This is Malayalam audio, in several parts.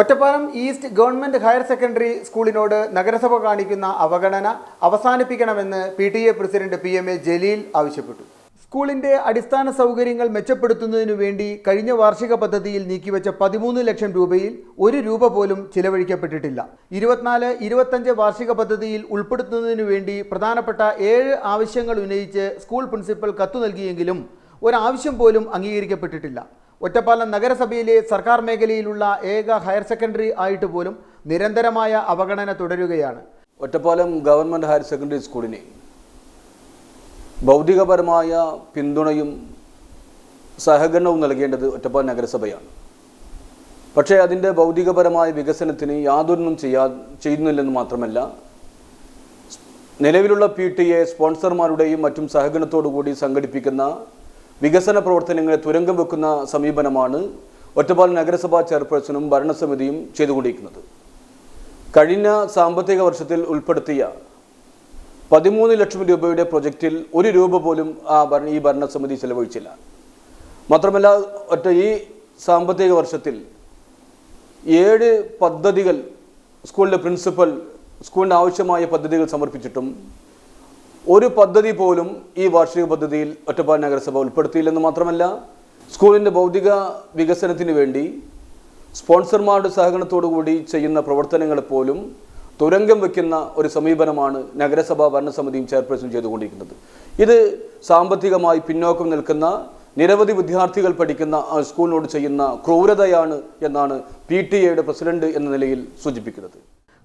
Ottapalam east government higher secondary സ്കൂളിനോട് നഗരസഭ കാണിക്കുന്ന അവഗണന അവസാനിപ്പിക്കണമെന്ന് P T A president P M A Jaleel ആവശ്യപ്പെട്ടു. സ്കൂളിന്റെ അടിസ്ഥാന സൗകര്യങ്ങൾ മെച്ചപ്പെടുത്തുന്നതിനു വേണ്ടി കഴിഞ്ഞ വാർഷിക പദ്ധതിയിൽ നീക്കിവെച്ച പതിമൂന്ന് ലക്ഷം രൂപയിൽ ഒരു രൂപ പോലും ചിലവഴിക്കപ്പെട്ടിട്ടില്ല. ഇരുപത്തിനാല് ഇരുപത്തഞ്ച് വാർഷിക പദ്ധതിയിൽ ഉൾപ്പെടുത്തുന്നതിനു വേണ്ടി പ്രധാനപ്പെട്ട ഏഴ് ആവശ്യങ്ങൾ ഉന്നയിച്ച് സ്കൂൾ പ്രിൻസിപ്പൽ കത്തു നൽകിയെങ്കിലും ഒരാവശ്യം പോലും അംഗീകരിക്കപ്പെട്ടിട്ടില്ല. ഒറ്റപ്പാലം നഗരസഭയിലെ സർക്കാർ മേഖലയിലുള്ള ഏക ഹയർ സെക്കൻഡറി ആയിട്ട് പോലും നിരന്തരമായ അവഗണന തുടരുകയാണ്. ഒറ്റപ്പാലം ഗവൺമെന്റ് ഹയർ സെക്കൻഡറി സ്കൂളിന് ഭൗതികപരമായ പിന്തുണയും സഹകരണവും നൽകേണ്ടത് ഒറ്റപ്പാലം നഗരസഭയാണ്. പക്ഷേ അതിന്റെ ഭൗതികപരമായ വികസനത്തിന് യാതൊന്നും ചെയ്യാ ചെയ്യുന്നില്ലെന്ന് മാത്രമല്ല നിലവിലുള്ള പി ടി എ സ്പോൺസർമാരുടെയും മറ്റും സഹകരണത്തോടു കൂടി സംഘടിപ്പിക്കുന്ന വികസന പ്രവർത്തനങ്ങളെ തുരങ്കം വെക്കുന്ന സമീപനമാണ് ഒറ്റപ്പാൽ നഗരസഭാ ചെയർപേഴ്സണും ഭരണസമിതിയും ചെയ്തുകൊണ്ടിരിക്കുന്നത്. കഴിഞ്ഞ സാമ്പത്തിക വർഷത്തിൽ ഉൾപ്പെടുത്തിയ പതിമൂന്ന് ലക്ഷം രൂപയുടെ പ്രൊജക്റ്റിൽ ഒരു രൂപ പോലും ആ ഭരണ ഈ ഭരണസമിതി ചെലവഴിച്ചില്ല. മാത്രമല്ല ഒറ്റ ഈ സാമ്പത്തിക വർഷത്തിൽ ഏഴ് പദ്ധതികൾ സ്കൂളിലെ പ്രിൻസിപ്പൽ സ്കൂളിന് ആവശ്യമായ പദ്ധതികൾ സമർപ്പിച്ചിട്ടും ഒരു പദ്ധതി പോലും ഈ വാർഷിക പദ്ധതിയിൽ ഒറ്റപ്പാൽ നഗരസഭ ഉൾപ്പെടുത്തിയില്ലെന്ന് മാത്രമല്ല സ്കൂളിന്റെ ഭൗതിക വികസനത്തിന് വേണ്ടി സ്പോൺസർമാരുടെ സഹകരണത്തോടു കൂടി ചെയ്യുന്ന പ്രവർത്തനങ്ങളെ പോലും തുരങ്കം വയ്ക്കുന്ന ഒരു സമീപനമാണ് നഗരസഭാ ഭരണസമിതിയും ചെയർപേഴ്സൺ ചെയ്തുകൊണ്ടിരിക്കുന്നത്. ഇത് സാമ്പത്തികമായി പിന്നോക്കം നിൽക്കുന്ന നിരവധി വിദ്യാർത്ഥികൾ പഠിക്കുന്ന സ്കൂളിനോട് ചെയ്യുന്ന ക്രൂരതയാണ് എന്നാണ് പി ടി എയുടെ പ്രസിഡന്റ് എന്ന നിലയിൽ സൂചിപ്പിക്കുന്നത്.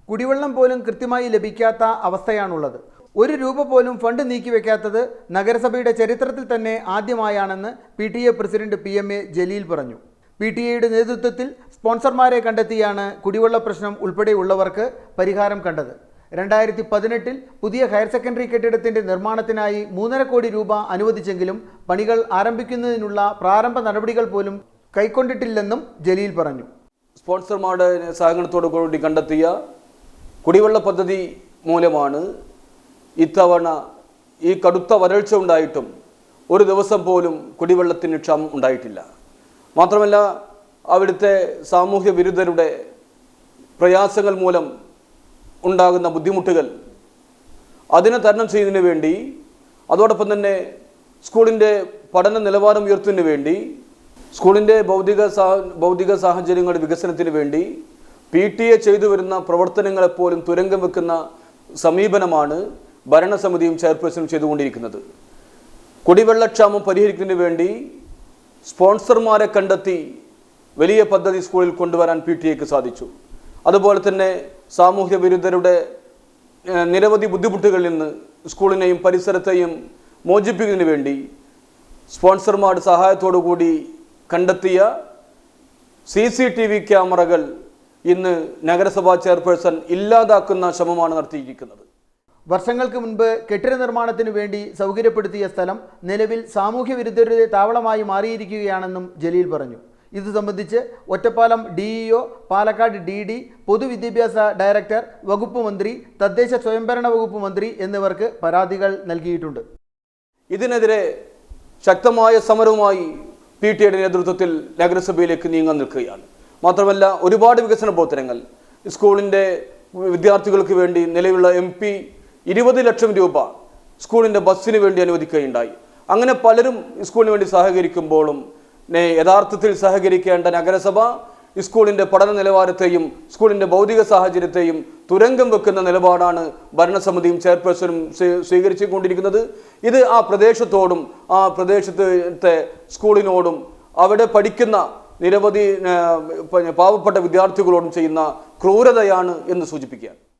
കുടിവെള്ളം പോലും കൃത്യമായി ലഭിക്കാത്ത അവസ്ഥയാണുള്ളത്. ഒരു രൂപ പോലും ഫണ്ട് നീക്കിവെക്കാത്തത് നഗരസഭയുടെ ചരിത്രത്തിൽ തന്നെ ആദ്യമായാണെന്ന് P T A president P M A Jaleel പറഞ്ഞു. പി ടി എയുടെ നേതൃത്വത്തിൽ സ്പോൺസർമാരെ കണ്ടെത്തിയാണ് കുടിവെള്ള പ്രശ്നം ഉൾപ്പെടെയുള്ളവർക്ക് പരിഹാരം കണ്ടത്. രണ്ടായിരത്തി പതിനെട്ടിൽ പുതിയ ഹയർ സെക്കൻഡറി കെട്ടിടത്തിന്റെ നിർമ്മാണത്തിനായി മൂന്നര കോടി രൂപ അനുവദിച്ചെങ്കിലും പണികൾ ആരംഭിക്കുന്നതിനുള്ള പ്രാരംഭ നടപടികൾ പോലും കൈക്കൊണ്ടിട്ടില്ലെന്നും ജലീൽ പറഞ്ഞു. സ്പോൺസർമാരുടെ സഹകരണത്തോടു കൂടി കണ്ടെത്തിയ കുടിവെള്ള പദ്ധതി മൂലമാണ് ഇത്തവണ ഈ കടുത്ത വരൾച്ച ഉണ്ടായിട്ടും ഒരു ദിവസം പോലും കുടിവെള്ളത്തിന് ക്ഷാമം ഉണ്ടായിട്ടില്ല. മാത്രമല്ല അവിടുത്തെ സാമൂഹ്യ വിരുദ്ധരുടെ പ്രയാസങ്ങൾ മൂലം ഉണ്ടാകുന്ന ബുദ്ധിമുട്ടുകൾ അതിനെ തരണം ചെയ്യുന്നതിന് വേണ്ടി അതോടൊപ്പം തന്നെ സ്കൂളിന്റെ പഠന നിലവാരം ഉയർത്തുന്നതിന് വേണ്ടി സ്കൂളിന്റെ ഭൗതിക സാ ഭൗതിക സാഹചര്യങ്ങളുടെ വികസനത്തിന് വേണ്ടി പി ടി എ ചെയ്തു വരുന്ന പ്രവർത്തനങ്ങളെപ്പോലും തുരങ്കം വെക്കുന്ന സമീപനമാണ് ഭരണസമിതിയും ചെയർപേഴ്സണും ചെയ്തുകൊണ്ടിരിക്കുന്നത്. കുടിവെള്ളക്ഷാമം പരിഹരിക്കുന്നതിന് വേണ്ടി സ്പോൺസർമാരെ കണ്ടെത്തി വലിയ പദ്ധതി സ്കൂളിൽ കൊണ്ടുവരാൻ പി ടി എക്ക് സാധിച്ചു. അതുപോലെ തന്നെ സാമൂഹ്യ വിരുദ്ധരുടെ നിരവധി ബുദ്ധിമുട്ടുകളിൽ നിന്ന് സ്കൂളിനെയും പരിസരത്തെയും മോചിപ്പിക്കുന്നതിന് വേണ്ടി സ്പോൺസർമാരുടെ സഹായത്തോടു കൂടി കണ്ടെത്തിയ സി സി ടി വി ക്യാമറകൾ ഇന്ന് നഗരസഭാ ചെയർപേഴ്സൺ ഇല്ലാതാക്കുന്ന ശ്രമമാണ് നടത്തിയിരിക്കുന്നത്. വർഷങ്ങൾക്ക് മുൻപ് കെട്ടിട നിർമ്മാണത്തിനു വേണ്ടി സൗകര്യപ്പെടുത്തിയ സ്ഥലം നിലവിൽ സാമൂഹ്യ വിരുദ്ധരുടെ താവളമായി മാറിയിരിക്കുകയാണെന്നും ജലീൽ പറഞ്ഞു. ഇത് സംബന്ധിച്ച് Ottapalam DEO Palakkad D D പൊതുവിദ്യാഭ്യാസ ഡയറക്ടർ വകുപ്പ് മന്ത്രി തദ്ദേശ സ്വയംഭരണ വകുപ്പ് മന്ത്രി എന്നിവർക്ക് പരാതികൾ നൽകിയിട്ടുണ്ട്. ഇതിനെതിരെ ശക്തമായ സമരവുമായി പി ടി എയുടെ നേതൃത്വത്തിൽ നഗരസഭയിലേക്ക് നീങ്ങാൻ നിൽക്കുകയാണ്. മാത്രമല്ല ഒരുപാട് വികസന പ്രവർത്തനങ്ങൾ. സ്കൂളിന്റെ വിദ്യാർത്ഥികൾക്ക് വേണ്ടി നിലവിലുള്ള എം ഇരുപത് ലക്ഷം രൂപ സ്കൂളിന്റെ ബസ്സിന് വേണ്ടി അനുവദിക്കുകയുണ്ടായി. അങ്ങനെ പലരും സ്കൂളിന് വേണ്ടി സഹകരിക്കുമ്പോഴും യഥാർത്ഥത്തിൽ സഹകരിക്കേണ്ട നഗരസഭ സ്കൂളിന്റെ പഠന നിലവാരത്തെയും സ്കൂളിന്റെ ഭൗതിക സാഹചര്യത്തെയും തുരങ്കം വെക്കുന്ന നിലപാടാണ് ഭരണസമിതിയും ചെയർപേഴ്സണും സ്വീ- സ്വീകരിച്ചുകൊണ്ടിരിക്കുന്നത്. ഇത് ആ പ്രദേശത്തോടും ആ പ്രദേശത്തെ സ്കൂളിനോടും അവിടെ പഠിക്കുന്ന നിരവധി പാവപ്പെട്ട വിദ്യാർത്ഥികളോടും ചെയ്യുന്ന ക്രൂരതയാണ് എന്ന് സൂചിപ്പിക്കുകയാണ്.